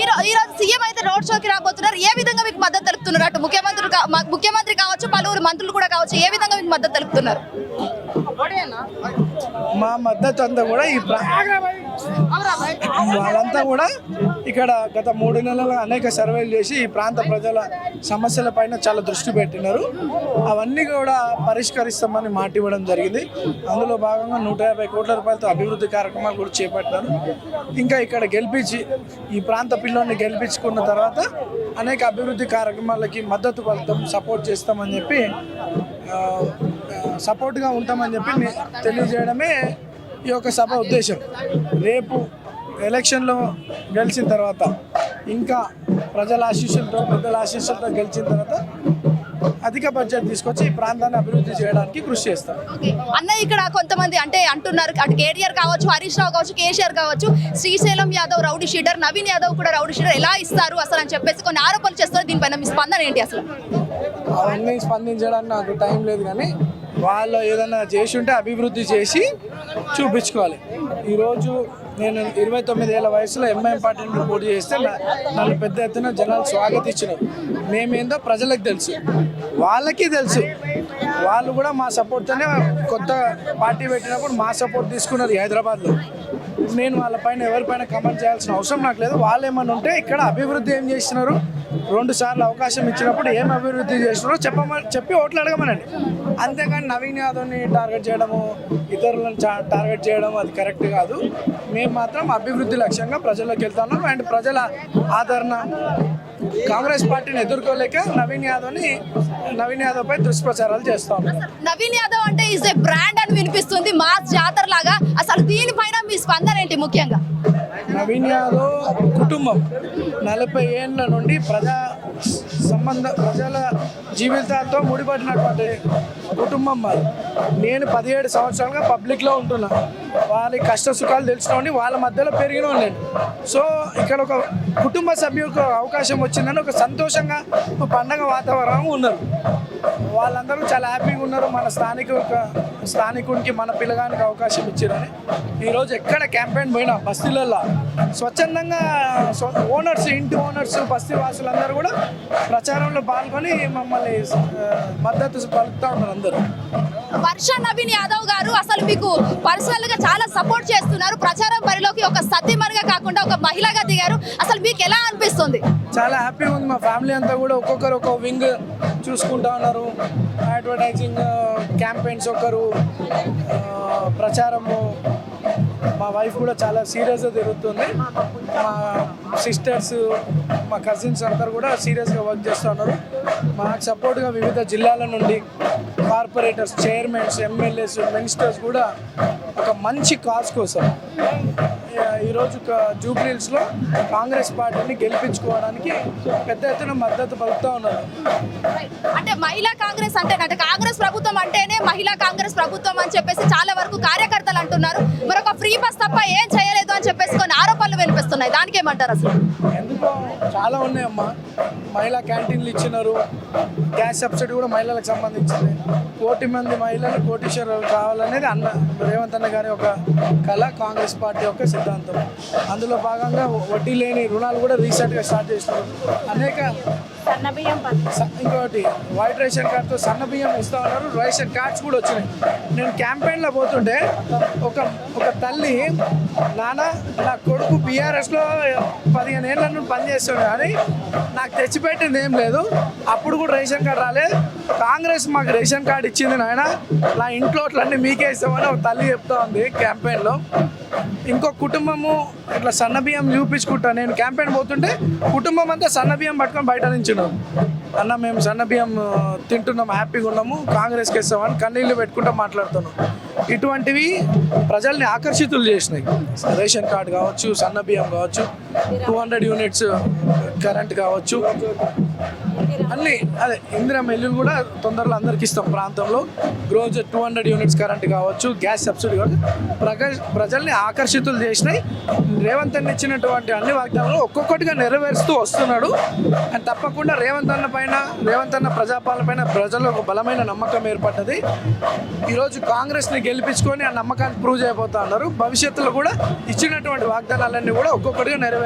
ఈ రోజు సీఎం అయితే రోడ్ షోకి రాబోతున్నారు. ఏ విధంగా మీకు మద్దతు తెలుపుతున్నారు? అటు ముఖ్యమంత్రి ముఖ్యమంత్రి కావచ్చు పలువురు మంత్రులు కూడా కావచ్చు ఏ విధంగా మీకు మద్దతు తెలుపుతున్నారు? మా మద్దతు అంతా కూడా ఈ వాళ్ళంతా కూడా ఇక్కడ గత మూడు నెలలుగా అనేక సర్వేలు చేసి ఈ ప్రాంత ప్రజల సమస్యల పైన చాలా దృష్టి పెట్టినారు. అవన్నీ కూడా పరిష్కరిస్తామని మాట ఇవ్వడం జరిగింది. అందులో భాగంగా నూట యాభై కోట్ల రూపాయలతో అభివృద్ధి కార్యక్రమాలు కూడా చేపట్టారు ఇంకా ఇక్కడ గెలిపించి ఈ ప్రాంత పిల్లల్ని గెలిపించుకున్న తర్వాత అనేక అభివృద్ధి కార్యక్రమాలకి మద్దతు పలుతాం సపోర్ట్ చేస్తామని చెప్పి సపోర్ట్గా ఉంటామని చెప్పి తెలియజేయడమే ఈ యొక్క సభ ఉద్దేశం. రేపు ఎలక్షన్లో గెలిచిన తర్వాత ఇంకా ప్రజల ఆశీస్సులతో పెద్దల ఆశీస్సులతో గెలిచిన తర్వాత అధిక బడ్జెట్ తీసుకొచ్చి ఈ ప్రాంతాన్ని అభివృద్ధి చేయడానికి కృషి చేస్తాం ఓకే. అన్న ఇక్కడ కొంతమంది అంటే అంటున్నారు అటు కేటీఆర్ కావచ్చు హరీష్ రావు కావచ్చు కేసీఆర్ కావచ్చు శ్రీశైలం యాదవ్ రౌడీ షీటర్ నవీన్ యాదవ్ కూడా రౌడీ షీటర్ ఎలా ఇస్తారు అసలు అని చెప్పేసి కొన్ని ఆరోపణలు చేస్తున్నారు. దీనిపైన మీ స్పందన ఏంటి అసలు? అవన్నీ స్పందించడానికి నాకు టైం లేదు కానీ వాళ్ళు ఏదైనా చేసి ఉంటే అభివృద్ధి చేసి చూపించుకోవాలి. ఈరోజు నేను ఇరవై తొమ్మిది ఏళ్ళ వయసులో ఎంఐఎం పార్టీ పోటీ చేస్తే నన్ను పెద్ద ఎత్తున జనాలు స్వాగతించినారు. మేమేందో ప్రజలకు తెలుసు. వాళ్ళకి తెలుసు. వాళ్ళు కూడా మా సపోర్ట్తోనే కొత్త పార్టీ పెట్టినప్పుడు మా సపోర్ట్ తీసుకున్నారు హైదరాబాద్లో. నేను వాళ్ళపైన ఎవరిపైన కమెంట్ చేయాల్సిన అవసరం నాకు లేదు. వాళ్ళు ఏమన్నా ఉంటే ఇక్కడ అభివృద్ధి ఏం చేస్తున్నారు? రెండు సార్లు అవకాశం ఇచ్చినప్పుడు ఏం అభివృద్ధి చేస్తున్నారో చెప్పమని చెప్పి ఓట్లు అడగమనండి. అంతేకాని నవీన్ యాదవ్ని టార్గెట్ చేయడము ఇతరులను చా- టార్గెట్ చేయడం అది కరెక్ట్ కాదు. మేము మాత్రం అభివృద్ధి లక్ష్యంగా ప్రజల్లోకి వెళ్తున్నాం. అండ్ ప్రజల ఆదరణ కాంగ్రెస్ పార్టీని ఎదుర్కోలేక నవీన్ యాదవ్ని నవీన్ యాదవ్ పై దుష్ప్రచారాలు చేస్తాం నవీన్ యాదవ్ అంటే ఇస్ ఏ బ్రాండ్ అని వినిపిస్తుంది. మాస్ జాతర లాగా అసలు దీనిపై ఏంటి ముఖ్యంగా? నవీన్ యాదవ్ కుటుంబం. నలభై ఏళ్ళ నుండి ప్రజా సంబంధ ప్రజల జీవితాలతో ముడిపడినటువంటి కుటుంబం మాది. నేను పదిహేడు సంవత్సరాలుగా పబ్లిక్లో ఉంటున్నాను. వాళ్ళ కష్ట సుఖాలు తెలుసుకోండి వాళ్ళ మధ్యలో పెరిగిన నేను. సో ఇక్కడ ఒక కుటుంబ సభ్యులకు అవకాశం వచ్చిందని ఒక సంతోషంగా ఒక పండగ వాతావరణం ఉన్నారు. వాళ్ళందరూ చాలా హ్యాపీగా ఉన్నారు. మన స్థానిక స్థానికునికి మన పిల్లగానికి అవకాశం ఇచ్చారని. ఈరోజు ఎక్కడ క్యాంపెయిన్ పోయినా బస్తీలలో స్వచ్ఛందంగా ఓనర్స్ ఇంటి ఓనర్స్ బస్తీ వాసులందరూ కూడా ప్రచారంలో పాల్గొని మమ్మల్ని మద్దతు పలుకుతూ ఉన్నారు అందరూ. వర్ష నవీన్ యాదవ్ గారు అసలు మీకు పర్సనల్గా చాలా సపోర్ట్ చేస్తున్నారు. ప్రచారం పరిలోకి ఒక సతీమణిగా కాకుండా ఒక మహిళగా దిగారు. అసలు మీకు ఎలా అనిపిస్తుంది? చాలా హ్యాపీగా ఉంది. మా ఫ్యామిలీ అంతా కూడా ఒక్కొక్కరు ఒక వింగ్ చూసుకుంటా ఉన్నారు. అడ్వర్టైజింగ్ క్యాంపెయిన్స్ uh, ఒకరు uh, ప్రచారము మా వైఫ్ కూడా చాలా సీరియస్గా తిరుగుతుంది. మా సిస్టర్స్ మా కజిన్స్ అందరు కూడా సీరియస్గా వర్క్ చేస్తున్నారు మాకు సపోర్ట్గా వివిధ జిల్లాల నుండి కార్పొరేటర్స్ చైర్మన్స్ ఎమ్మెల్యేస్ మినిస్టర్స్ కూడా ఒక మంచి కాజ్ కోసం ఈరోజు జూబ్లీహిల్స్లో కాంగ్రెస్ పార్టీని గెలిపించుకోవడానికి పెద్ద ఎత్తున మద్దతు పలుకుతూ ఉన్నారు. అంటే మహిళా కాంగ్రెస్ అంటే అంటే కాంగ్రెస్ ప్రభుత్వం అంటేనే మహిళా కాంగ్రెస్ ప్రభుత్వం అని చెప్పేసి చాలా వరకు కార్యకర్తలు అంటున్నారు. మరొక ఫ్రీ బస్ తప్ప ఏం చేయలేదు అని చెప్పేసి కొన్ని ఆరోపణలు వినిపిస్తున్నాయి. దానికి ఏమంటారు అసలు? ఎందుకో చాలా ఉన్నాయమ్మా. మహిళా క్యాంటీన్లు ఇచ్చినారు. గ్యాస్ సబ్సిడీ కూడా మహిళలకు సంబంధించింది. కోటి మంది మహిళలు కోటీశ్వరులు కావాలనేది అన్న రేవంత్ అన్న గారి ఒక కళ కాంగ్రెస్ పార్టీ యొక్క సిద్ధాంతం. అందులో భాగంగా వడ్డీ లేని రుణాలు కూడా రీసెంట్గా స్టార్ట్ చేసినారు. అనేక ఇంకోటి వైట్ రేషన్ కార్డ్తో సన్న బియ్యం ఇస్తా ఉన్నారు. రేషన్ కార్డ్స్ కూడా వచ్చినాయి. నేను క్యాంపెయిన్లో పోతుంటే ఒక ఒక తల్లి నాన్న నా కొడుకు బీఆర్ఎస్లో పదిహేను ఏళ్ళ నుండి పనిచేస్తాడు కానీ నాకు తెచ్చిపెట్టింది ఏం లేదు. అప్పుడు కూడా రేషన్ కార్డు రాలే. కాంగ్రెస్ మాకు రేషన్ కార్డు ఇచ్చింది నాయన. నా ఇంట్లో అట్లన్నీ మీకే ఇస్తామని ఒక తల్లి చెప్తా ఉంది క్యాంపెయిన్లో ఇంకో కుటుంబము ఇట్లా సన్న బియ్యం చూపించుకుంటా. నేను క్యాంపెయిన్ పోతుంటే కుటుంబం అంతా సన్న బియ్యం పట్టుకొని బయట నించున్నాం. అన్న మేము సన్న బియ్యం తింటున్నాం హ్యాపీగా ఉన్నాము కాంగ్రెస్కి ఇస్తామని కన్నీళ్ళు పెట్టుకుంటా మాట్లాడుతున్నాం. ఇటువంటివి ప్రజల్ని ఆకర్షితులు చేసినాయి. రేషన్ కార్డు కావచ్చు సన్న బియ్యం కావచ్చు. టూ హండ్రెడ్ యూనిట్స్ కరెంట్ కావచ్చు. అన్ని అదే ఇందిరా ఇల్లులు కూడా తొందరలో అందరికి ఇస్తాం ప్రాంతంలో. రోజు టూ హండ్రెడ్ యూనిట్స్ కరెంట్ కావచ్చు గ్యాస్ సబ్సిడీ కావచ్చు. ప్రజ ప్రజల్ని ఆకర్షితులు చేసినాయి. రేవంత్ అన్న ఇచ్చినటువంటి అన్ని వాగ్దానాలు ఒక్కొక్కటిగా నెరవేరుస్తూ వస్తున్నాడు. అండ్ తప్పకుండా రేవంత్ అన్న పైన రేవంత్ అన్న ప్రజాపాలపైన ప్రజల్లో ఒక బలమైన నమ్మకం ఏర్పడ్డది. ఈరోజు కాంగ్రెస్ని గెలిపించుకొని ఆ నమ్మకాన్ని ప్రూవ్ చేయబోతా ఉన్నారు భవిష్యత్తులో కూడా ఇచ్చినటువంటి వాగ్దానాలన్నీ కూడా ఒక్కొక్కటిగా నెరవేరు